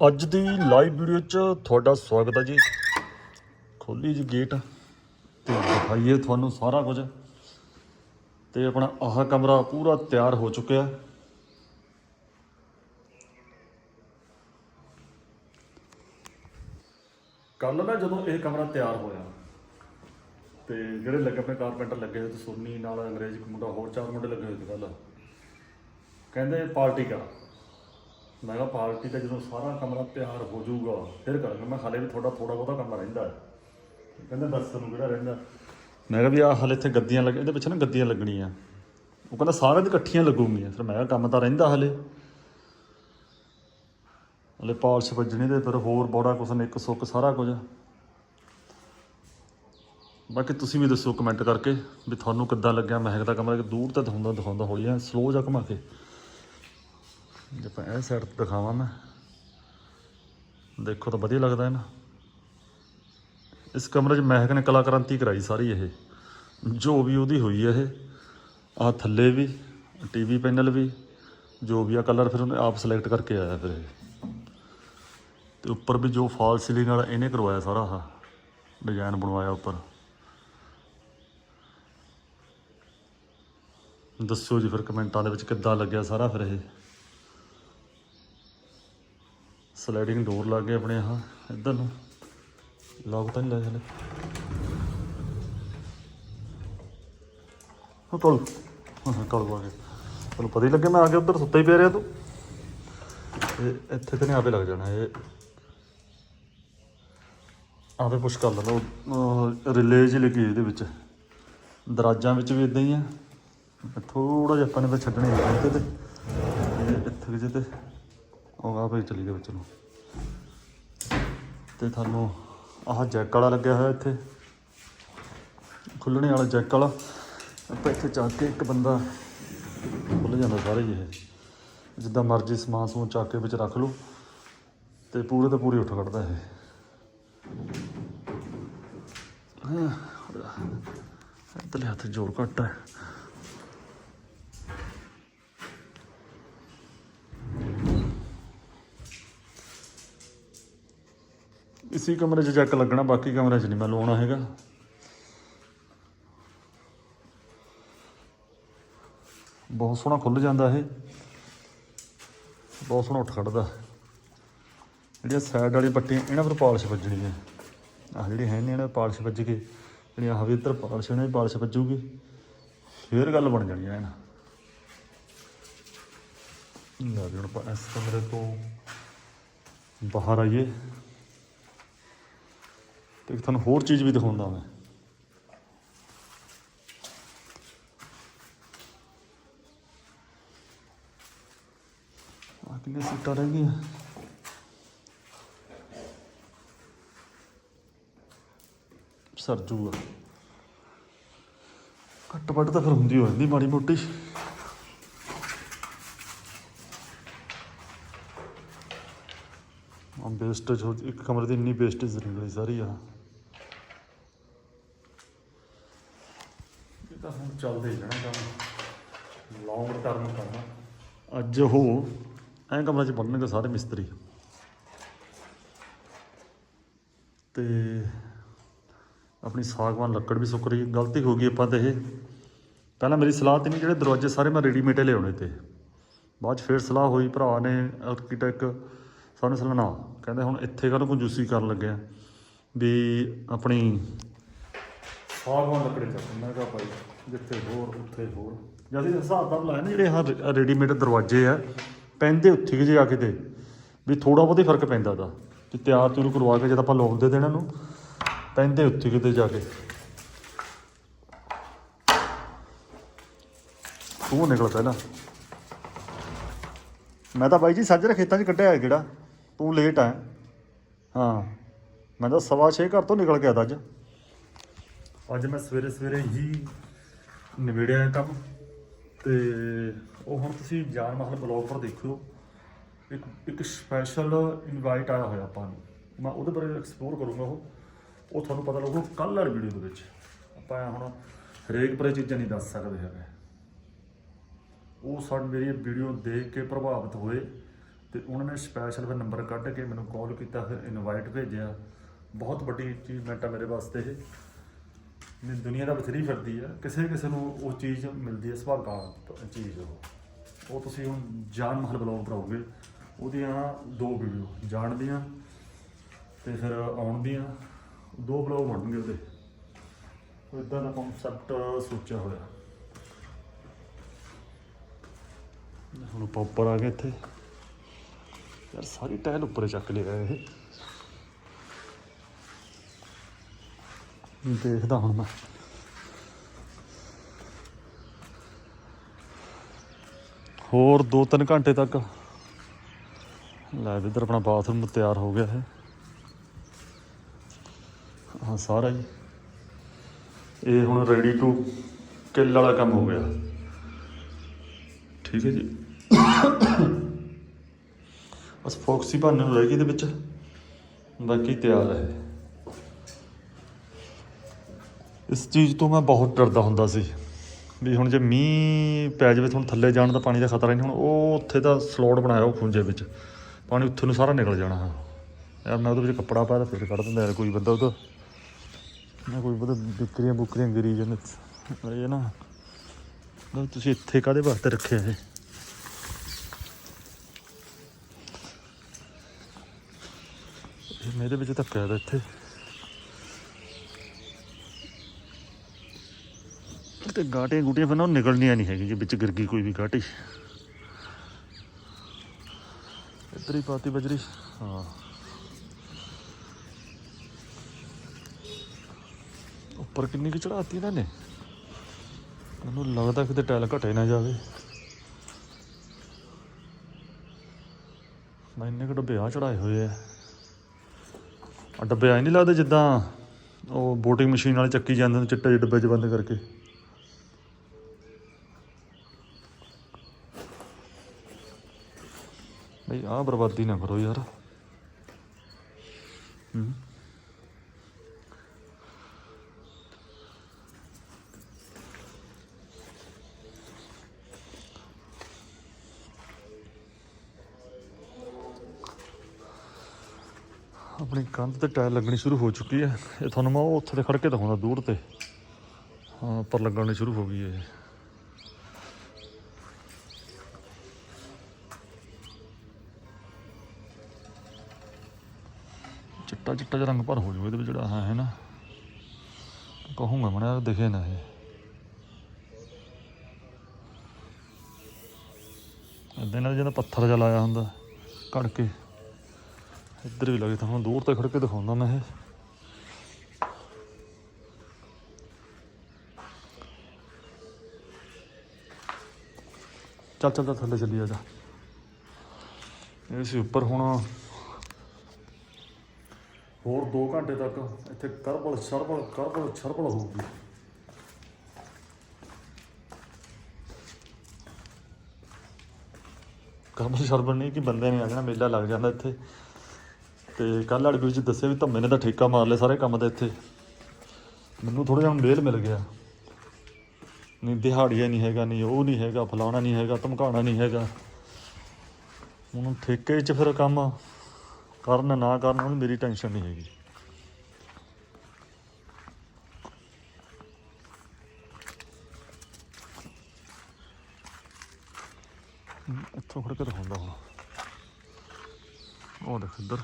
ਅੱਜ ਦੀ live video 'ਚ ਤੁਹਾਡਾ ਸਵਾਗਤ ਹੈ ਜੀ। ਖੋਲੀ ਜੀ ਗੇਟ ਤੇ ਦਿਖਾਈਏ ਤੁਹਾਨੂੰ ਸਾਰਾ ਕੁਝ। ਤੇ ਆਪਣਾ ਆਹ ਕਮਰਾ ਪੂਰਾ ਤਿਆਰ ਹੋ ਚੁੱਕਿਆ। ਕੱਲ ਨਾ ਜਦੋਂ ਇਹ ਕਮਰਾ ਤਿਆਰ ਹੋਇਆ, ਤੇ ਜਿਹੜੇ ਲੱਗੇ ਆਪਣੇ ਕਾਰਪੈਂਟਰ ਲੱਗੇ ਹੋਏ ਤੇ ਸੋਨੀ ਨਾਲ ਅੰਗਰੇਜ਼ ਇੱਕ ਮੁੰਡਾ ਹੋਰ ਚਾਰ ਮੁੰਡੇ ਲੱਗੇ ਹੋਏ ਸੀ ਕੱਲ ਕਹਿੰਦੇ ਪਾਰਟੀ ਕਰ। ਮੈਂ ਕਿਹਾ ਪਾਰਟੀ ਦਾ ਜਦੋਂ ਸਾਰਾ ਕਮਰਾ ਤਿਆਰ ਹੋ ਜਾਊਗਾ, ਫਿਰ ਕਰਾਂਗੇ। ਮੈਂ ਹਾਲੇ ਵੀ ਥੋੜਾ ਥੋੜਾ ਬਹੁਤਾ ਕਮਰਾ ਰਹਿੰਦਾ ਹੈ। ਕਹਿੰਦਾ ਦੱਸ ਨੂੰ ਕਿਹੜਾ ਰਹਿੰਦਾ ਮੈਂ ਕਿਹਾ ਵੀ ਆਹ ਹਾਲੇ ਇੱਥੇ ਗੱਦੀਆਂ ਲੱਗ, ਇਹਦੇ ਪਿੱਛੇ ਨਾ ਗੱਦੀਆਂ ਲੱਗਣੀਆਂ। ਉਹ ਕਹਿੰਦਾ ਸਾਰਿਆਂ ਦੀ ਇਕੱਠੀਆਂ ਲੱਗੂਗੀਆਂ। ਫਿਰ ਮੈਂ ਕਿਹਾ ਕੰਮ ਤਾਂ ਰਹਿੰਦਾ ਹਲੇ। ਹਲੇ ਪਾਲਸ਼ ਵੱਜਣੀ ਤੇ ਫਿਰ ਹੋਰ ਬੜਾ ਕੁਛ ਨਿੱਕ ਸੁੱਕ ਸਾਰਾ ਕੁਝ। ਬਾਕੀ ਤੁਸੀਂ ਵੀ ਦੱਸੋ ਕਮੈਂਟ ਕਰਕੇ ਵੀ ਤੁਹਾਨੂੰ ਕਿੱਦਾਂ ਲੱਗਿਆ? ਮਹਿਕ ਦਾ ਕਮਰਾ ਕਿ ਦੂਰ ਤਾਂ ਦਿਖਾਉਂਦਾ ਦਿਖਾਉਂਦਾ ਹੌਲੀ ਆ ਸਲੋ ਜਿਹਾ ਘੁਮਾ ਕੇ। ਜੇ ਆਪਾਂ ਇਹ ਸਾਈਡ ਦਿਖਾਵਾਂ ਮੈਂ। ਦੇਖੋ ਤਾਂ ਵਧੀਆ ਲੱਗਦਾ ਹੈ ਨਾ ਇਸ ਕਮਰੇ 'ਚ ਮਹਿਕ ਨੇ ਕਲਾ ਕ੍ਰਾਂਤੀ ਕਰਾਈ ਸਾਰੀ ਇਹ। ਜੋ ਵੀ ਉਹਦੀ ਹੋਈ ਹੈ ਇਹ। ਆ ਥੱਲੇ ਵੀ, ਟੀਵੀ ਪੈਨਲ ਵੀ, ਜੋ ਵੀ ਆ ਕਲਰ ਫਿਰ ਉਹਨੇ ਆਪ ਸਿਲੈਕਟ ਕਰਕੇ ਆਇਆ ਫਿਰ ਇਹ। ਤੇ ਉੱਪਰ ਵੀ ਜੋ ਫਾਲ ਸੀਲਿੰਗ ਵਾਲਾ ਇਹਨੇ ਕਰਵਾਇਆ ਸਾਰਾ ਆਹ। ਡਿਜ਼ਾਈਨ ਬਣਵਾਇਆ ਉੱਪਰ। ਦੱਸੋ ਜੀ ਫਿਰ ਕਮੈਂਟਾਂ ਦੇ ਵਿੱਚ ਕਿੱਦਾਂ ਲੱਗਿਆ ਸਾਰਾ ਫਿਰ ਇਹ। ਸਲਾਈਡਿੰਗ ਡੋਰ ਲੱਗ ਗਏ ਆਪਣੇ ਆਹ, ਇੱਧਰ ਨੂੰ। ਲੌਕ ਤਾਂ ਨਹੀਂ ਲਾਇਆ ਹਲੇ। ਉਹ ਕੋਲ ਹਾਂ ਕੋਲ ਆ ਗਿਆ ਤੈਨੂੰ ਪਤਾ ਹੀ ਲੱਗਿਆ ਮੈਂ ਆ ਕੇ ਉੱਧਰ ਸੁੱਤਾ ਹੀ ਪਿਆ ਰਿਹਾ ਤੂੰ। ਇਹ ਇੱਥੇ ਤੇ ਨਹੀਂ ਆਪੇ ਲੱਗ ਜਾਣਾ ਇਹ। ਆਪੇ ਪੁਸ਼ ਕਰ ਲੈਣਾ ਰਿਲੇ ਜਿਹੀ ਲੱਗੀ ਇਹਦੇ ਵਿੱਚ। ਦਰਾਜਾਂ ਵਿੱਚ ਵੀ ਇਦਾਂ ਹੀ ਆ। ਥੋੜਾ ਜਿਹਾ ਆਪਾਂ ਨੇ ਤਾਂ ਛੱਡਣੇ ਹੈ ਇੱਥੇ ਤੇ। ਇੱਥੇ ਜਿਹੇ ਤੇ। ਉਹ ਆਪੇ ਚਲੀ ਗਿਆ ਵਿੱਚ ਨੂੰ। ਤੇ ਤੁਹਾਨੂੰ ਆਹ ਜੈਕ ਵਾਲਾ ਲੱਗਿਆ ਹੋਇਆ ਇੱਥੇ। ਖੁੱਲਣੇ ਵਾਲਾ ਜੈਕ ਵਾਲਾ। ਆਪਾਂ ਇੱਥੇ ਚੱਕ ਕੇ ਇੱਕ ਬੰਦਾ ਖੁੱਲ ਜਾਂਦਾ ਸਾਰੇ ਇਹ ਜਿੱਦਾਂ ਮਰਜ਼ੀ ਸਮਾਨ ਸਮੂਨ ਚੱਕ ਕੇ ਵਿੱਚ ਰੱਖ ਲਓ। ਤੇ ਪੂਰੇ ਤੇ ਪੂਰੀ ਉੱਠ ਕੱਢਦਾ ਇਹ। ਹਾਂ ਇੱਧਰਲੇ ਹੱਥ ਜੋਰ ਘੱਟ ਹੈ। ਇਸੇ ਕਮਰੇ 'ਚ ਜੈਕ ਲੱਗਣਾ, ਬਾਕੀ ਕਮਰੇ 'ਚ ਨਹੀਂ ਮੈਂ ਲਵਾਉਣਾ ਹੈਗਾ। ਬਹੁਤ ਸੋਹਣਾ ਖੁੱਲ ਜਾਂਦਾ ਇਹ। ਬਹੁਤ ਸੋਹਣਾ ਉੱਠ ਖੜਦਾ। ਜਿਹੜੀਆਂ ਸਾਈਡ ਵਾਲੀ ਪੱਟੀਆਂ, ਇਹਨਾਂ ਪਰ ਪਾਲਿਸ਼ ਵੱਜਣੀ ਹੈ। ਆਹ ਜਿਹੜੀ ਹੈ ਨੇ, ਇਹਨਾਂ ਪਾਲਿਸ਼ ਵੱਜ ਕੇ, ਜਿਹੜੀਆਂ ਆਹ ਵੀ ਇੱਧਰ ਪਾਲਿਸ਼ ਇਹਨਾਂ ਦੀ ਪਾਲਿਸ਼ ਵੱਜੂਗੀ। ਫੇਰ ਗੱਲ ਬਣ ਜਾਣੀ ਹੈ ਨਾ ਲੈ ਹੁਣ ਆਪਾਂ ਇਸ ਕਮਰੇ ਤੋਂ ਬਾਹਰ ਆਈਏ। ਤੇ ਇੱਕ ਤੁਹਾਨੂੰ ਹੋਰ ਚੀਜ਼ ਵੀ ਦਿਖਾਉਂਦਾ ਮੈਂ। ਆ ਕਿੰਨੇ ਸੀਟਾਂ ਰਹਿ ਗਈਆਂ। ਸਰ ਜੂਗਾ ਘੱਟ ਵੱਟ ਤਾਂ ਫਿਰ ਹੁੰਦੀ ਹੋ ਜਾਂਦੀ ਮਾੜੀ ਮੋਟੀ। ਵੇਸਟੇਜ ਹੋ ਇੱਕ ਕਮਰੇ ਦੀ ਇੰਨੀ ਵੇਸਟੇਜ ਨਿਕਲੀ ਸਾਰੀ ਆ। ਤਾਂ ਹੁਣ ਚੱਲਦੇ ਹੀ ਰਹਿਣਾ ਕੰਮ। ਲੌਂਗ ਟਰਮ ਕਰਨਾ ਅੱਜ ਉਹ ਐਂ ਕਮਰੇ 'ਚ ਬੰਨਣਗੇ ਸਾਰੇ ਮਿਸਤਰੀ। ਤੇ ਆਪਣੀ ਸਾਗਵਾਨ ਲੱਕੜ ਵੀ ਸੁੱਕ ਰਹੀ ਗਲਤੀ ਹੋ ਗਈ ਆਪਾਂ ਤੇ ਇਹ। ਪਹਿਲਾਂ ਮੇਰੀ ਸਲਾਹ ਤੇ ਨਹੀਂ, ਜਿਹੜੇ ਦਰਵਾਜ਼ੇ ਸਾਰੇ ਮੈਂ ਰੈਡੀਮੇਡ ਲਿਆਉਣੇ ਤੇ। ਬਾਅਦ 'ਚ ਫੇਰ ਸਲਾਹ ਹੋਈ, ਭਰਾ ਨੇ ਆਰਕੀਟੈਕ ਸਾਨੂੰ ਸਲਾਹ ਨਾ। ਕਹਿੰਦੇ ਹੁਣ ਇੱਥੇ ਕਾਹਨੂੰ ਕੰਜੂਸੀ ਕਰਨ ਲੱਗਿਆ ਵੀ ਆਪਣੀ ਸਾਗਵਾਨ ਲੱਕੜੀ ਚੱਕ ਮੈਂ ਕਿਹਾ ਭਾਈ, ਜਿੱਥੇ ਹੋਰ, ਉੱਥੇ ਹੋਰ। ਜਦ ਹਿਸਾਬ ਤਾਂ ਲਾਇਆ ਨਾ ਜਿਹੜੇ ਆਹ ਰੈਡੀਮੇਡ ਦਰਵਾਜ਼ੇ ਆ, ਪੈਂਦੇ ਉੱਥੇ ਜੇ ਆ ਕੇ ਵੀ ਥੋੜਾ ਬਹੁਤਾ ਫ਼ਰਕ ਪੈਂਦਾ ਦਾ ਤੇ ਤਿਆਰ ਤਿਉਰ ਕਰਵਾ ਕੇ ਜਦ ਆਪਾਂ ਲਾਉਂਦੇ ਤੇ ਇਹਨਾਂ ਨੂੰ ਪੈਂਦੇ ਉੱਥੇ ਕਿਤੇ ਜਾ ਕੇ। ਤੂੰ ਨਿਕਲ ਪਹਿਲਾਂ। ਮੈਂ ਤਾਂ ਬਾਈ ਜੀ ਸਾਜਰੇ ਖੇਤਾਂ 'ਚ ਕੱਢਿਆ ਹੈ ਕਿਹੜਾ ਤੂੰ ਲੇਟ ਆ। ਹਾਂ, ਮੈਂ ਤਾਂ ਸਵਾ ਛੇ ਘਰ ਤੋਂ ਨਿਕਲ ਕੇ ਆਦਾ ਅੱਜ। ਅੱਜ ਮੈਂ ਸਵੇਰੇ ਸਵੇਰੇ ਹੀ ਨਿਬੇੜਿਆ ਇਹ ਕੰਮ ਤੇ ਉਹ ਹੁਣ ਤੁਸੀਂ ਜਾਨ ਮਹਲ ਬਲੌਗ ਪਰ ਦੇਖਿਓ। ਇੱਕ ਇੱਕ ਸਪੈਸ਼ਲ ਇਨਵਾਈਟ ਆਇਆ ਹੋਇਆ ਆਪਾਂ ਨੂੰ। ਮੈਂ ਉਹਦੇ ਬਾਰੇ ਐਕਸਪਲੋਰ ਕਰੂੰਗਾ ਉਹ। ਉਹ ਤੁਹਾਨੂੰ ਪਤਾ ਲੱਗੂ ਕੱਲ੍ਹ ਵਾਲੀ ਵੀਡੀਓ ਦੇ ਵਿੱਚ। ਆਪਾਂ ਐਂ ਹੁਣ ਹਰੇਕ ਪਰੇ ਚੀਜ਼ਾਂ ਨਹੀਂ ਦੱਸ ਸਕਦੇ ਹੈਗੇ। ਉਹ ਸਾਡ ਮੇਰੀ ਵੀਡੀਓ ਦੇਖ ਕੇ ਪ੍ਰਭਾਵਿਤ ਹੋਏ ਤੇ ਉਹਨਾਂ ਨੇ ਸਪੈਸ਼ਲ ਫਿਰ ਨੰਬਰ ਕੱਢ ਕੇ ਮੈਨੂੰ ਕਾਲ ਕੀਤਾ, ਫਿਰ ਇਨਵਾਈਟ ਭੇਜਿਆ। ਬਹੁਤ ਵੱਡੀ ਅਚੀਵਮੈਂਟ ਆ ਮੇਰੇ ਵਾਸਤੇ ਇਹ। ਨਹੀਂ ਦੁਨੀਆ ਦਾ ਬਥੇਰੀ ਫਿਰਦੀ ਆ, ਕਿਸੇ ਕਿਸੇ ਨੂੰ ਉਹ ਚੀਜ਼ ਮਿਲਦੀ ਹੈ ਸੁਭਾਗਾ ਚੀਜ਼ ਉਹ ਉਹ ਤੁਸੀਂ ਹੁਣ ਜਾਨ ਮਹਲ ਬਲੌਗ ਬਣਾਓਗੇ, ਉਹਦੀਆਂ ਦੋ ਵੀਡੀਓ ਜਾਣ ਦੀਆਂ ਤੇ ਫਿਰ ਆਉਣ ਦੀਆਂ, ਦੋ ਬਲੌਗ ਬਣਨਗੇ ਉਹਦੇ। ਉਹ ਇਦਾਂ ਦਾ ਕਨਸੈਪਟ ਸੋਚਿਆ ਹੋਇਆ। ਹੁਣ ਆਪਾਂ ਉੱਪਰ ਆ ਗਏ ਇੱਥੇ। ਯਾਰ ਸਾਰੀ ਟਾਇਲ ਉੱਪਰ ਚੱਕ ਲਿਆ ਇਹ। ਦੇਖਦਾ ਹੁਣ ਮੈਂ। ਹੋਰ 2-3 ਘੰਟੇ ਤੱਕ। ਲੈ ਵੀ ਇੱਧਰ ਆਪਣਾ ਬਾਥਰੂਮ ਤਿਆਰ ਹੋ ਗਿਆ ਹੈ ਹਾਂ, ਸਾਰਾ ਜੀ ਇਹ ਹੁਣ ਰੈਡੀ ਟੂ ਕਿੱਲ ਵਾਲਾ ਕੰਮ ਹੋ ਗਿਆ। ਠੀਕ ਹੈ ਜੀ। ਬਸ ਫੋਕਸੀ ਬਣਨ ਨੂੰ ਰਹਿ ਗਈ ਇਹਦੇ ਵਿੱਚ। ਬਾਕੀ ਤਿਆਰ ਹੈ। ਇਸ ਚੀਜ਼ ਤੋਂ ਮੈਂ ਬਹੁਤ ਡਰਦਾ ਹੁੰਦਾ ਸੀ ਵੀ ਹੁਣ ਜੇ ਮੀਂਹ ਪੈ ਜਾਵੇ ਤੁਹਾਨੂੰ ਥੱਲੇ ਜਾਣ ਦਾ ਪਾਣੀ ਦਾ ਖਤਰਾ ਨਹੀਂ, ਹੁਣ ਉਹ ਉੱਥੇ ਦਾ ਸਲੋਟ ਬਣਾਇਆ ਉਹ ਖੁੰਝੇ ਵਿੱਚ। ਪਾਣੀ ਉੱਥੇ ਨੂੰ ਸਾਰਾ ਨਿਕਲ ਜਾਣਾ। ਹੈ ਯਾਰ ਮੈਂ ਉਹਦੇ ਵਿੱਚ ਕੱਪੜਾ ਪਾਇਆ ਤਾਂ ਫਿਰ ਕੱਢ ਦਿੰਦਾ ਯਾਰ ਕੋਈ ਬੰਦਾ ਉਹਦਾ। ਮੈਂ ਕੋਈ ਬੰਦਾ ਬਿਕਰੀਆਂ ਬੁਕਰੀਆਂ ਗਿਰੀ ਜਾਂਦੇ। ਇਹ ਨਾ ਤੁਸੀਂ ਇੱਥੇ ਕਾਦੇ ਵਾਸਤੇ ਰੱਖਿਆ ਇਹ? ਇਹ ਮੇਰੇ ਵਿੱਚ ਧੱਕਾ ਦਾ ਇੱਥੇ। ਤੇ ਗਾਟੀਆਂ ਗੁਟੀਆਂ ਫਿਰ ਨਾ ਉਹ ਨਿਕਲਣੀਆਂ ਨਹੀਂ ਹੈਗੀ ਜੇ, ਵਿੱਚ ਗਿਰ ਗਈ ਕੋਈ ਵੀ ਗਾਟੀ। ਇੱਧਰ ਹੀ ਪਾਤੀ ਬਜਰੀ। ਹਾਂ। ਉੱਪਰ ਕਿੰਨੀ ਕੁ ਚੜਾਤੀ ਇਹਨਾਂ ਨੇ? ਮੈਨੂੰ ਲੱਗਦਾ ਕਿਤੇ ਟਾਇਲ ਘਟੇ ਨਾ ਜਾਵੇ। ਮੈਂ ਇੰਨੇ ਕੁ ਡੱਬੇ ਆ ਚੜਾਏ ਹੋਏ ਆ। ਆ ਡੱਬੇ ਆ ਨਹੀਂ ਲੱਗਦੇ ਜਿੱਦਾਂ ਉਹ ਬੋਟਿੰਗ ਮਸ਼ੀਨ ਵਾਲੇ ਚੱਕੀ ਜਾਂਦੇ ਨੇ ਚਿੱਟੇ ਜਿਹੇ ਡੱਬੇ 'ਚ ਬੰਦ ਕਰਕੇ। ਬਈ ਆਹ ਬਰਬਾਦੀ ਨਾ ਕਰੋ ਯਾਰ। ਹੂੰ। ਆਪਣੀ ਕੰਧ ਤੇ ਟਾਇਲ ਲੱਗਣੀ ਸ਼ੁਰੂ ਹੋ ਚੁੱਕੀ ਹੈ। ਇਹ ਤੁਹਾਨੂੰ ਮੈਂ ਉਹ ਉੱਥੇ ਤੇ ਖੜ ਕੇ ਦਿਖਾਉਂਦਾ, ਦੂਰ ਤੇ। ਹਾਂ, ਉੱਪਰ ਲੱਗਣੀ ਸ਼ੁਰੂ ਹੋ ਗਈ ਹੈ ਚਿੱਟਾ ਚਿੱਟਾ ਜਿਹਾ ਰੰਗ ਭਰ ਹੋ ਜਾਊਗਾ ਇਹਦੇ ਵਿੱਚ ਜਿਹੜਾ ਹੈ ਨਾ। ਕਹੂੰਗਾ ਮਣਾ ਦਿਖੇ ਨਾ ਇਹ। ਇਦਾਂ ਨਾਲ ਜਿਹੜਾ ਪੱਥਰ ਜਿਹਾ ਲਾਇਆ ਹੁੰਦਾ ਘੜ ਕੇ ਇੱਧਰ ਵੀ ਲੱਗੇ ਤੁਹਾਨੂੰ ਦੂਰ ਤੇ ਖੜ ਕੇ ਦਿਖਾਉਂਦਾ ਮੈਂ ਇਹ। ਚੱਲ ਚੱਲ ਚੱਲ, ਥੱਲੇ ਚੱਲੀ ਆ ਜਾ। ਇਹ ਸੀ ਉੱਪਰ ਹੁਣ ਹੋਰ 2 ਘੰਟੇ ਤੱਕ ਇੱਥੇ ਕਰਬਲ, ਸਰਬਲ, ਕਰਬਲ, ਸ਼ਰਬਲ ਹੋਊਗੀ। ਕਰਬਲ, ਸ਼ਰਬਲ ਨਹੀਂ ਕਿ ਬੰਦੇ ਨੇ ਆ ਜਾਣਾ ਮੇਲਾ ਲੱਗ ਜਾਂਦਾ ਇੱਥੇ। ਤੇ ਕੱਲ੍ਹ ਵਾਲੇ 'ਚ ਦੱਸਿਆ ਵੀ ਧੰਮੇ ਨੇ ਤਾਂ ਠੇਕਾ ਮਾਰ ਲਿਆ ਸਾਰੇ ਕੰਮ ਦਾ ਇੱਥੇ। ਮੈਨੂੰ ਥੋੜਾ ਜਿਹਾ ਮੇਲ ਮਿਲ ਗਿਆ। ਨਹੀਂ, ਦਿਹਾੜੀਆ ਨਹੀਂ ਹੈਗਾ, ਨਹੀਂ ਉਹ ਨਹੀਂ ਹੈਗਾ, ਫਲਾਣਾ ਨਹੀਂ ਹੈਗਾ ਧਮਕਾਣਾ ਨਹੀਂ ਹੈਗਾ। ਹੁਣ ਠੇਕੇ 'ਚ ਫਿਰ ਕੰਮ ਕਰਨ ਨਾ ਕਰਨ ਹੁਣ ਮੇਰੀ ਟੈਨਸ਼ਨ ਨਹੀਂ ਹੈਗੀ। ਇੱਥੋਂ ਖੜ ਕੇ ਦਿਖਾਉਂਦਾ ਹੁਣ। ਉਹ ਦੇਖ ਇੱਧਰ।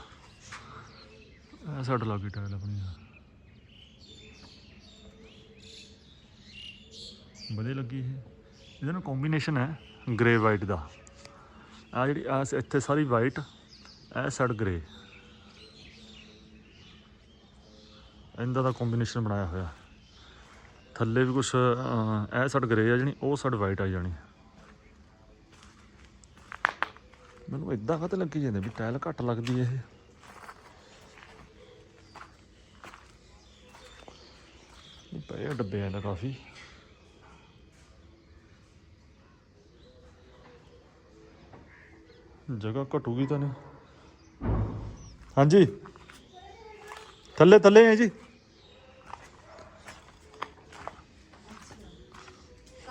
ਇਹ ਸਾਡਾ ਲੱਗੀ ਟਾਇਲ ਆਪਣੀ ਆ। ਵਧੀਆ ਲੱਗੀ ਇਹ। ਇਹਦੇ ਨਾ ਕੰਬੀਨੇਸ਼ਨ ਹੈ ਗ੍ਰੇ ਵਾਈਟ ਦਾ। ਆ ਜਿਹੜੀ ਆ ਇੱਥੇ ਸਾਰੀ ਵਾਈਟ ਇਹ ਸਾਈਡ ਗਰੇ। ਇਹਦਾ ਦਾ ਕੰਬੀਨੇਸ਼ਨ ਬਣਾਇਆ ਹੋਇਆ। ਥੱਲੇ ਵੀ ਕੁਝ ਇਹ ਸਾਈਡ ਗਰੇ ਆ ਜਾਣੀ, ਉਹ ਸਾਈਡ ਵਾਈਟ ਆ ਜਾਣੀ। ਮੈਨੂੰ ਇਦਾਂ ਕਾਹਤੇ ਲੱਗੀ ਜਾਂਦੇ ਵੀ ਟਾਇਲ ਘੱਟ ਲੱਗਦੀ ਇਹ। ਇਹ ਪਏ ਆ ਡੱਬੇ ਆ ਕਾਫੀ। ਜਗ੍ਹਾ ਘਟੂਗੀ ਤਾਂ ਨਹੀਂ। ਹਾਂਜੀ। ਥੱਲੇ ਥੱਲੇ ਹੈ ਜੀ।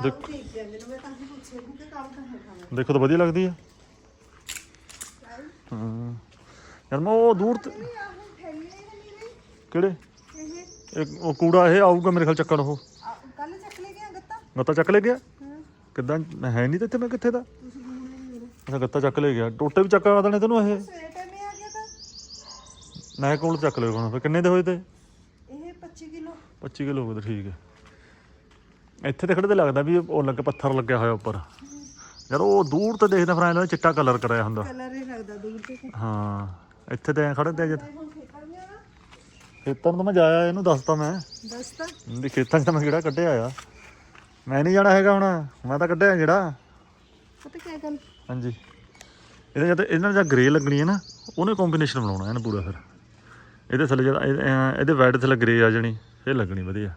ਦੇਖ- ਤਾਂ ਦੇਖੋ ਵਧੀਆ ਲੱਗਦੀ ਆ। ਹਾਂ। ਯਾਰ ਮੈਂ ਉਹ ਦੂਰ ਤੇ ਕਿਹੜੇ? ਇਹ ਉਹ ਕੂੜਾ ਇਹ ਆਊਗਾ ਮੇਰੇ ਖਿਆਲ ਚੱਕਣ ਉਹ। ਕੱਲ ਚੱਕ ਲੈ ਗਿਆ ਗੱਤਾ? ਗੱਤਾ ਚੱਕ ਲੈ ਗਿਆ। ਹਾਂ। ਕਿੱਦਾਂ? ਮੈਂ ਹੈ ਨਹੀਂ ਤੇ ਇੱਥੇ ਮੈਂ ਕਿੱਥੇ ਦਾ? ਅੱਛਾ ਗੱਤਾ ਚੱਕ ਲੈ ਗਿਆ। ਟੋਟੇ ਵੀ ਚੱਕ ਦੇਣੇ ਤੈਨੂੰ ਇਹ। ਮੈਂ ਕੋਲ ਚੱਕ ਲੈ ਹੁਣ ਫਿਰ ਕਿੰਨੇ ਦੇ ਹੋਏ ਤੇ? ਇਹ 25 ਕਿਲੋ। 25 ਕਿਲੋ ਹੋ ਗਏ ਠੀਕ ਹੈ। ਇੱਥੇ ਤੇ ਖੜੇ ਤੇ ਲੱਗਦਾ ਵੀ ਉਹ ਲੱਗੇ ਪੱਥਰ ਲੱਗਿਆ ਹੋਇਆ ਉੱਪਰ। ਯਾਰ ਉਹ ਦੂਰ ਤੇ ਦੇਖਦਾ ਫਿਰ ਲੱਗਦਾ ਚਿੱਟਾ ਕਲਰ ਕਰਾਇਆ ਹੁੰਦਾ। ਕਲਰ ਹੀ ਲੱਗਦਾ ਦੂਰ ਤੇ। ਹਾਂ ਇੱਥੇ ਤੇ ਖੜੇ ਤੇ ਜਦ ਖੇਤਾਂ ਨੂੰ ਤਾਂ ਮੈਂ ਜਾਇਆ ਇਹਨੂੰ ਦੱਸਤਾ ਮੈਂ। ਦੱਸ ਤਾਂ। ਵੀ ਖੇਤਾਂ 'ਚ ਤਾਂ ਮੈਂ ਕਿਹੜਾ ਕੱਢਿਆ ਆ। ਮੈਂ ਨਹੀਂ ਜਾਣਾ ਹੈਗਾ ਹੁਣ ਮੈਂ ਤਾਂ ਕੱਢਿਆ ਜਿਹੜਾ ਪਤਾ ਕੀ ਗੱਲ? ਹਾਂਜੀ। ਇਹਦੇ ਜਦ ਇਹਨਾਂ ਦਾ ਗ੍ਰੇ ਲੱਗਣੀ ਹੈ ਨਾ ਉਹਨੇ ਕੰਬੀਨੇਸ਼ਨ ਬਣਾਉਣਾ ਇਹਨੂੰ ਪੂਰਾ ਫਿਰ। ਇਹਦੇ ਥੱਲੇ ਜਦ ਇਹ- ਇਹ- ਇਹਦੇ ਵਾਈਟ ਥੱਲੇ ਗ੍ਰੇ ਆ ਜਾਣੀ ਇਹ ਲੱਗਣੀ ਵਧੀਆ।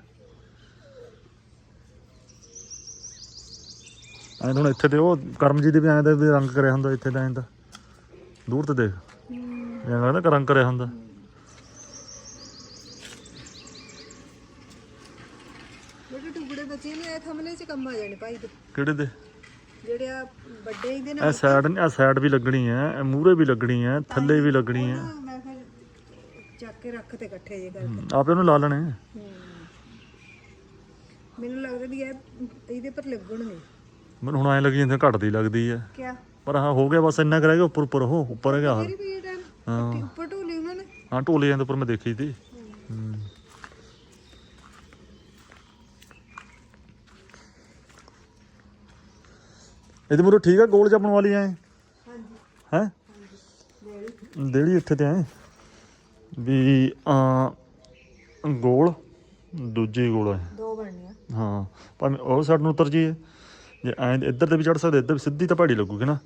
ਐਂ ਹੁਣ ਇੱਥੇ ਤੇ ਉਹ ਕਰਮਜੀਤ ਦੇ ਵੀ ਐਂ ਦਾ ਵੀ ਰੰਗ ਕਰਿਆ ਹੁੰਦਾ ਇੱਥੇ ਤਾਂ ਐਂ ਦੂਰ ਤੇ ਦੇਖ। ਐਂ ਲੱਗਦਾ ਰੰਗ ਕਰਿਆ ਹੁੰਦਾ। ਜਿਹੜੇ ਟੁਕੜੇ ਬਚੇ ਨੇ ਇਹ ਥਮਲੇ ਚ ਕੰਮ ਆ ਜਾਣੇ ਭਾਈ ਦੇ। ਕਿਹੜੇ ਦੇ? ਜਿਹੜੇ ਆ ਵੱਡੇ ਇਹਦੇ ਇਹ ਨਾਲ ਸਾਈਡ ਆ ਸਾਈਡ ਵੀ ਲੱਗਣੀ ਹੈ ਇਹ ਮੂਹਰੇ ਵੀ ਲੱਗਣੀ ਹੈ ਥੱਲੇ ਵੀ ਲੱਗਣੀ ਹੈ ਨਾ, ਮੈਂ ਫਿਰ ਚੱਕ ਕੇ ਰੱਖ ਤੇ ਇਕੱਠੇ ਜੇ ਕਰਕੇ। ਆਪੇ ਉਹਨੂੰ ਲਾ ਲੈਣੇ। ਮੈਨੂੰ ਲੱਗਦਾ ਵੀ ਇਹ ਇਹਦੇ ਪਰ ਲੱਗਣਗੇ। ਮੈਨੂੰ ਹੁਣ ਐਂ ਲੱਗੀ ਜਿਵੇਂ ਘਟਦੀ ਲੱਗਦੀ ਹੈ ਕਿਆ? ਪਰ ਹਾਂ ਹੋ ਗਿਆ ਬਸ ਇੰਨਾ ਕਰ ਗਿਆ ਉੱਪਰ ਉੱਪਰ ਉਹ ਉੱਪਰ ਹੈਗਾ। ਮੇਰੀ ਵੀ ਇਹ ਟਾਈਮ ਹਾਂ ਉੱਪਰ ਢੋਲੀ ਉਹਨਾਂ ਨੇ। ਹਾਂ ਢੋਲੇ ਜਾਂਦੇ ਉੱਪਰ ਮੈਂ ਦੇਖੀ ਸੀ। ਇਹਦੇ ਮੂਰੇ ਠੀਕ ਆ ਗੋਲ ਜਿਹਾ ਬਣਵਾ ਲਈ ਐ? ਹਾਂਜੀ। ਹੈ? ਦੇੜੀ ਇੱਥੇ ਤੇ ਐ। ਵੀ ਆ ਗੋਲ ਦੂਜੀ ਗੋਲ ਐ ਦੋ ਬਣਨੀਆਂ। ਹਾਂ ਭਾਵੇਂ ਉਹ ਸਾਈਡ ਨੂੰ ਉਤਰ ਜੀਏ ਜੇ ਐਂ ਇੱਧਰ ਤੇ ਵੀ ਚੜ ਸਕਦੇ ਇੱਧਰ ਵੀ ਸਿੱਧੀ ਤਾਂ ਪਹਾੜੀ ਲੱਗੂਗੀ ਨਾ।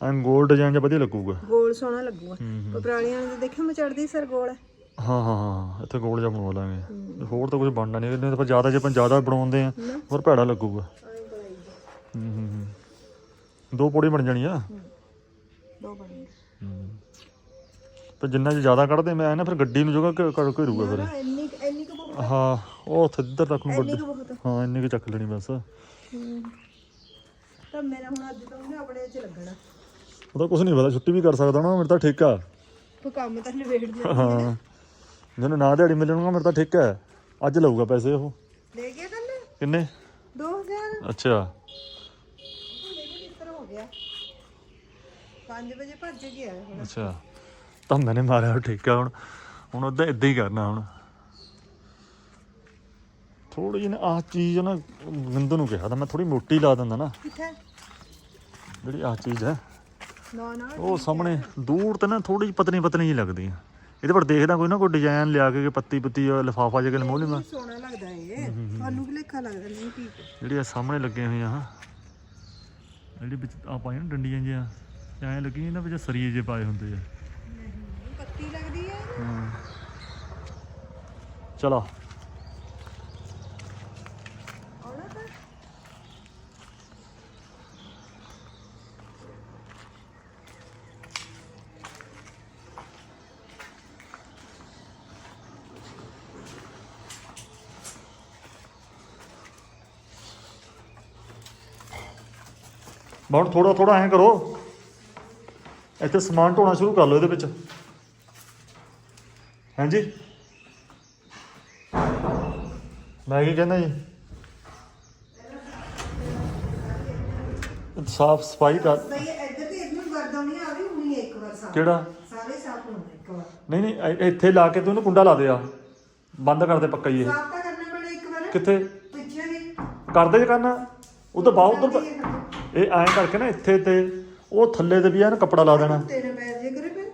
ਐਂ ਗੋਲ ਡਿਜ਼ਾਈਨ ਜਿਹਾ ਵਧੀਆ ਲੱਗੂਗਾ। ਗੋਲ ਸੋਹਣਾ ਲੱਗੂਗਾ। ਹੂੰ, ਉਹ ਪੁਰਾਣੀਆਂ ਦੇ ਦੇਖਿਆ ਮੈਂ ਚੜਦੀ ਸਰ ਗੋਲ। ਹੈ ਹਾਂ ਹਾਂ ਹਾਂ ਇੱਥੇ ਗੋਲ ਜਿਹਾ ਬਣਵਾ ਲਾਂਗੇ। ਹੋਰ ਤਾਂ ਕੁਝ ਬਣਨਾ ਨਹੀਂ ਤਾਂ ਆਪਾਂ ਜ਼ਿਆਦਾ ਜੇ ਆਪਾਂ ਜ਼ਿਆਦਾ ਬਣਾਉਂਦੇ ਆ ਹੋਰ ਭੈੜਾ ਲੱਗੂਗਾ। ਹੂੰ ਹੂੰ ਹੂੰ। ਦੋ ਪੌੜੀ ਬਣ ਜਾਣੀਆਂ। ਦੋ ਬਣਨੀਆਂ। ਹੂੰ। ਤੇ ਜਿੰਨਾ ਜੇ ਜ਼ਿਆਦਾ ਕੱਢਦੇ ਮੈਂ ਨਾ ਫਿਰ ਗੱਡੀ ਨੂੰ ਜਗ੍ਹਾ ਕਰ ਘੇਰੂਗਾ ਫਿਰ। ਇੰਨੀ ਕੁ- ਇੰਨੀ ਕੁ ਬਹੁਤ ਹਾਂ ਉਹ ਉੱਥੇ ਇੱਧਰ ਤੱਕ ਨੂੰ ਇੰਨੀ ਗੱਡੀ ਕੁ ਬਹੁਤ ਹਾਂ ਇੰਨੀ ਕੁ ਚੱਕ ਲੈਣੀ ਬਸ। ਤਾਂ ਮੇਰਾ ਹੁਣ ਅੱਜ ਤੋਂ ਨਾ ਆਪਣੇ ਚ ਲੱਗਣਾ। ਉਹਦਾ ਕੁਝ ਨਹੀਂ ਪਤਾ ਛੁੱਟੀ ਵੀ ਕਰ ਸਕਦਾ ਨਾ ਮੇਰੇ ਤਾਂ ਠੇਕਾ ਉਹ ਕੰਮ ਤਾਂ ਨਿਬੇੜ ਦੇ ਹਾਂ। ਜਿਹਨੂੰ ਨਾ ਦਿਹਾੜੀ ਮਿਲਣਗਾ ਮੇਰੇ ਤਾਂ ਠੇਕਾ ਹੈ ਅੱਜ ਲਊਗਾ ਪੈਸੇ ਉਹ। ਲੈ ਗਿਆ ਕੱਲ ਕਿੰਨੇ? 2000 ਅੱਛਾ। ਮੇਰੇ ਕਿਸ ਤਰ੍ਹਾਂ ਹੋ ਗਿਆ। 5 ਵਜੇ ਭੱਜ ਗਿਆ ਹੁਣ। ਅੱਛਾ। ਤਾਂ ਮੈਨੇ ਮਾਰਿਆ ਠੇਕਾ ਹੁਣ। ਹੁਣ ਉਹਦਾ ਇਦਾਂ ਹੀ ਕਰਨਾ ਹੁਣ। ਥੋੜੀ ਜਿਹੀ ਨਾ ਆਹ ਚੀਜ਼ ਨਾ ਬਿੰਦੂ ਨੂੰ ਕਿਹਾ ਤਾਂ ਮੈਂ ਥੋੜੀ ਮੋਟੀ ਲਾ ਦਿੰਦਾ ਨਾ। ਕਿੱਥੇ? ਜਿਹੜੀ ਆਹ ਚੀਜ਼ ਹੈ। ਨਾ ਨਾ ਉਹ ਸਾਹਮਣੇ ਦੂਰ ਤੇ ਨਾ ਥੋੜੀ ਜਿਹੀ ਪਤਨੀ ਪਤਨੀ ਜਿਹੀ ਲੱਗਦੀ ਆ। ਇਹਦੇ ਪਰ ਦੇਖਦਾ ਕੋਈ ਨਾ ਕੋਈ ਡਿਜ਼ਾਈਨ ਲਿਆ ਕੇ ਪੱਤੀ ਪੁੱਤੀ ਲਿਫਾਫਾ ਜਿਹਾ ਕਿ ਮੋਲੀ ਮਾ ਸੋਹਣਾ ਲੱਗਦਾ ਇਹ। ਤੁਹਾਨੂੰ ਵੀ ਲੇਖਾ ਲੱਗਦਾ ਨਹੀਂ ਠੀਕ। ਜਿਹੜੀ ਆ ਸਾਹਮਣੇ ਲੱਗੇ ਹੋਏ ਆ ਜਿਹੜੀ ਵਿੱਚ ਆ ਪਾਈਆਂ ਨਾ ਡੰਡੀਆਂ ਜਿਹੀਆਂ। ਐਂ ਲੱਗੀ ਇਹਨਾਂ ਵਿੱਚ ਸਰੀਏ ਜੇ ਪਾਏ ਹੁੰਦੇ ਆ ਪੱਤੀ ਲੱਗਦੀ ਹੈ ਹਾਂ ਚਲੋ। ਆਉਣਾ ਤਾਂ ਹੁਣ ਥੋੜਾ ਥੋੜਾ ਐਂ ਕਰੋ। ਇੱਥੇ ਸਮਾਨ ਢੋਣਾ ਸ਼ੁਰੂ ਕਰ ਲਓ ਇਹਦੇ ਵਿੱਚ। ਹਾਂਜੀ ਮੈਂ ਕੀ ਕਹਿੰਦਾ ਜੀ? ਸਾਫ਼ ਸਫ਼ਾਈ ਕਰ ਬਈ ਇੱਧਰ ਤੇ ਇਹਨੂੰ ਗਰਦੌਣੀ ਆ ਵੀ ਹੁਣੀ ਇੱਕ ਵਾਰ ਸਾਫ਼ ਕਿਹੜਾ? ਸਾਰੇ ਸਾਫ਼ ਹੋਣਾ ਇੱਕ ਵਾਰ। ਨਹੀਂ ਨਹੀਂ ਇ- ਇੱਥੇ ਲਾ ਕੇ ਤੂੰ ਇਹਨੂੰ ਕੁੰਡਾ ਲਾ ਦੇ ਆ। ਬੰਦ ਕਰ ਦੇ ਪੱਕਾ ਹੀ ਇਹ। ਸਾਫ਼ ਤਾਂ ਕਰਨਾ ਪੈਣਾ ਇੱਕ ਵਾਰ। ਕਿੱਥੇ? ਪਿੱਛੇ ਵੀ ਕਰਦੇ ਜੇ ਕਰਨਾ ਉਹ ਤਾਂ ਬਾਹਰ ਉਧਰ ਇਹ ਐਂ ਕਰਕੇ ਨਾ ਇੱਥੇ ਤੇ ਉਹ ਥੱਲੇ ਤੇ ਵੀ ਐਨ ਕੱਪੜਾ ਲਾ ਦੇਣਾ। ਤੇਰੇ ਪੈਰ ਜੇ ਕਰੇ ਫਿਰ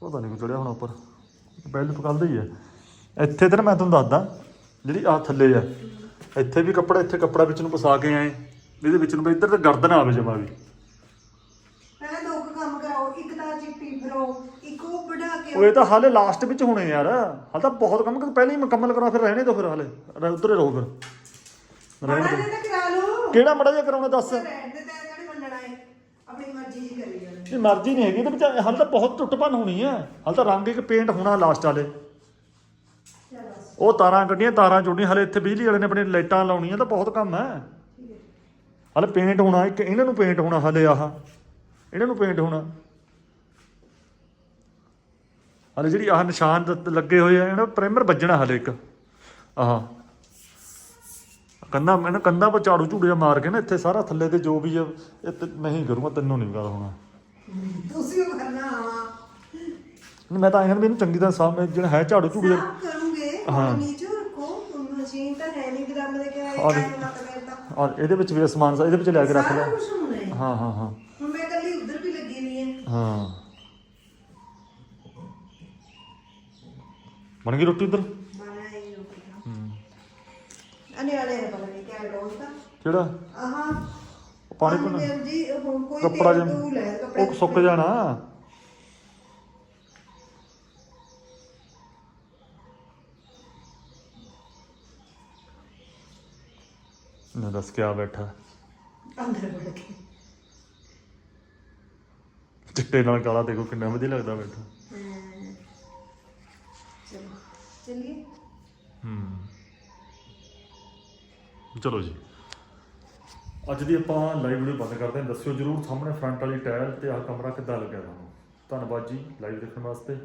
ਪਤਾ ਨਹੀਂ ਚੜਿਆ ਹੁਣ ਉੱਪਰ। ਬੈਲ ਪਕਲਦਾ ਹੀ ਹੈ। ਇੱਥੇ ਤੇ ਨਾ ਮੈਂ ਤੁਹਾਨੂੰ ਦੱਸਦਾ ਜਿਹੜੀ ਆ ਥੱਲੇ ਆ ਇੱਥੇ ਵੀ ਕੱਪੜਾ ਇੱਥੇ ਕੱਪੜਾ ਵਿੱਚ ਨੂੰ ਪਸਾ ਕੇ ਆਏ ਇਹਦੇ ਵਿੱਚ ਨੂੰ ਇੱਧਰ ਤੇ ਗਰਦ ਨਾ ਆਵੇ ਜਮਾ ਵੀ। ਪਹਿਲਾਂ ਦੋ ਕੁ ਕੰਮ ਕਰਾਓ ਇੱਕ ਤਾਂ ਚਿੱਟੀ ਫਰੋ ਇੱਕ ਉਹ ਵਢਾ ਕੇ ਉਹ ਇਹ ਤਾਂ ਹਾਲੇ ਲਾਸਟ ਵਿੱਚ ਹੋਣੇ ਯਾਰ ਹਾਲੇ ਤਾਂ ਬਹੁਤ ਕੰਮ ਕਰ ਪਹਿਲਾਂ ਹੀ ਮੁਕੰਮਲ ਕਰਾ ਫਿਰ ਰਹਿਣੇ ਤੋਂ ਫਿਰ ਹਾਲੇ ਉਧਰ ਹੀ ਰਹੋ ਫਿਰ। ਰਹਿਣ ਮਾੜਾ ਦੇ। ਜਿਹਾ ਤਾਂ ਕਰਾ ਲਓ। ਕਿਹੜਾ ਮੜਾ ਜਿਹਾ ਕਰਾਉਣਾ ਦੱਸ? ਰਹਿਣ ਦੇ ਤਾਂ ਜਿਹੜੇ ਮੰਨਣਾ ਹੈ ਆਪਣੀ ਮਰਜ਼ੀ ਹੀ ਕਰੀ ਜਾਣਾ ਇਹ ਮਰਜ਼ੀ ਨਹੀਂ ਹੈਗੀ ਤੇ ਵਿੱਚ ਹਾਲੇ ਤਾਂ ਬਹੁਤ ਟੁੱਟ ਭੰਨ ਹੋਣੀ ਹੈ ਹਾਲੇ ਤਾਂ ਰੰਗ ਇੱਕ ਪੇਂਟ ਹੋਣਾ ਲਾਸਟ ਵਾਲੇ। ਉਹ ਤਾਰਾਂ ਕੱਢੀਆਂ ਤਾਰਾਂ ਜੋੜਨੀਆਂ ਹਲੇ ਇੱਥੇ ਬਿਜਲੀ ਵਾਲੇ ਨੇ ਆਪਣੇ ਲਾਈਟਾਂ ਲਾਉਣੀਆਂ ਤਾਂ ਬਹੁਤ ਕੰਮ ਹੈ। ਹਲੇ ਪੇਂਟ ਹੋਣਾ ਇੱਕ ਇਹਨਾਂ ਨੂੰ ਪੇਂਟ ਹੋਣਾ ਹਲੇ ਆਹ। ਇਹਨਾਂ ਨੂੰ ਪੇਂਟ ਹੋਣਾ। ਹਲੇ ਜਿਹੜੀ ਆਹ ਨਿਸ਼ਾਨ ਲੱਗੇ ਹੋਏ ਆ ਇਹਨਾਂ ਪ੍ਰਾਈਮਰ ਵੱਜਣਾ ਹਲੇ ਇੱਕ। ਆਹ। ਕੰਨਾ ਮੈਨੂੰ ਕੰਦਾ ਪਰ ਝਾੜੂ ਝੂੜਿਆ ਮਾਰ ਕੇ ਨਾ ਇੱਥੇ ਸਾਰਾ ਥੱਲੇ ਤੇ ਜੋ ਵੀ ਇਹ ਤੇ ਨਹੀਂ ਕਰੂੰਗਾ ਤੈਨੂੰ ਨਹੀਂ ਕਰ ਹੋਣਾ। ਤੁਸੀਂ ਉਹ ਕਰਨਾ ਨਹੀਂ, ਮੈਂ ਤਾਂ ਆਇਆ ਮੈਨੂੰ ਚੰਗੀ ਤਰ੍ਹਾਂ ਸਾਹਮਣੇ ਜਿਹੜਾ ਹੈ ਝਾੜੂ ਝੂੜਿਆ ਹਾਂ। ਨੀਚੇ ਰੱਖੋ ਮਸ਼ੀਨ ਤਾਂ ਹੈ ਨਹੀਂ ਗ੍ਰਾਮ ਦੇ ਕਿਹਾ ਆ ਇਹ ਲੱਗ ਗਿਆ ਔਰ ਇਹਦੇ ਵਿੱਚ ਵੀ ਸਮਾਨ ਇਹਦੇ ਵਿੱਚ ਲਿਆ ਕੇ ਰੱਖ ਸਾਰਾ ਲਿਆ ਕੁਝ ਹੋਣਾ ਹੈ। ਹਾਂ ਹਾਂ ਹਾਂ। ਹੁਣ ਮੈਂ ਕੱਲੀ ਉਧਰ ਵੀ ਲੱਗੀ ਨਹੀਂ ਹੈ। ਹਾਂ। ਬਣ ਗਈ ਰੋਟੀ ਉਧਰ? ਬਣਾ ਹੀ ਰੋਟੀ ਅਨੇ ਵਾਲੇ ਨੇ ਪਤਾ ਨਹੀਂ ਕਿਆ ਡੋਲਤਾ ਕਿਹੜਾ? ਆਹਾਂ। ਪਾਣੀ ਪੀਣਾ। ਜੀ ਹੁਣ ਕੋਈ ਕੱਪੜਾ ਤੇਲ ਜਿਹਾ। ਕੱਪੜੇ ਉਹ ਸੁੱਕ ਜਾਣਾ। ਨਾ ਦੱਸ ਕਿਆ ਬੈਠਾ। ਅੰਦਰ ਵੜ ਕੇ। ਚਿੱਟੇ ਨਾਲ ਕਾਲਾ ਦੇਖੋ ਕਿੰਨਾ ਵਧੀਆ ਲੱਗਦਾ ਬੈਠਾ। ਹਾਂ। ਚਲੋ। ਚਲਿਏ? ਹੂੰ। ਚਲੋ ਜੀ। ਅੱਜ ਦੀ ਆਪਾਂ ਲਾਈਵ ਵੀਡੀਓ ਬੰਦ ਕਰਦੇ ਹਾਂ। ਦੱਸਿਓ ਜਰੂਰ ਸਾਹਮਣੇ ਫਰੰਟ ਵਾਲੀ ਟਾਇਲ ਤੇ ਆਹ ਕਮਰਾ ਕਿੱਦਾਂ ਲੱਗਿਆ ਤੁਹਾਨੂੰ। ਧੰਨਵਾਦ ਜੀ ਲਾਈਵ ਦੇਖਣ ਵਾਸਤੇ।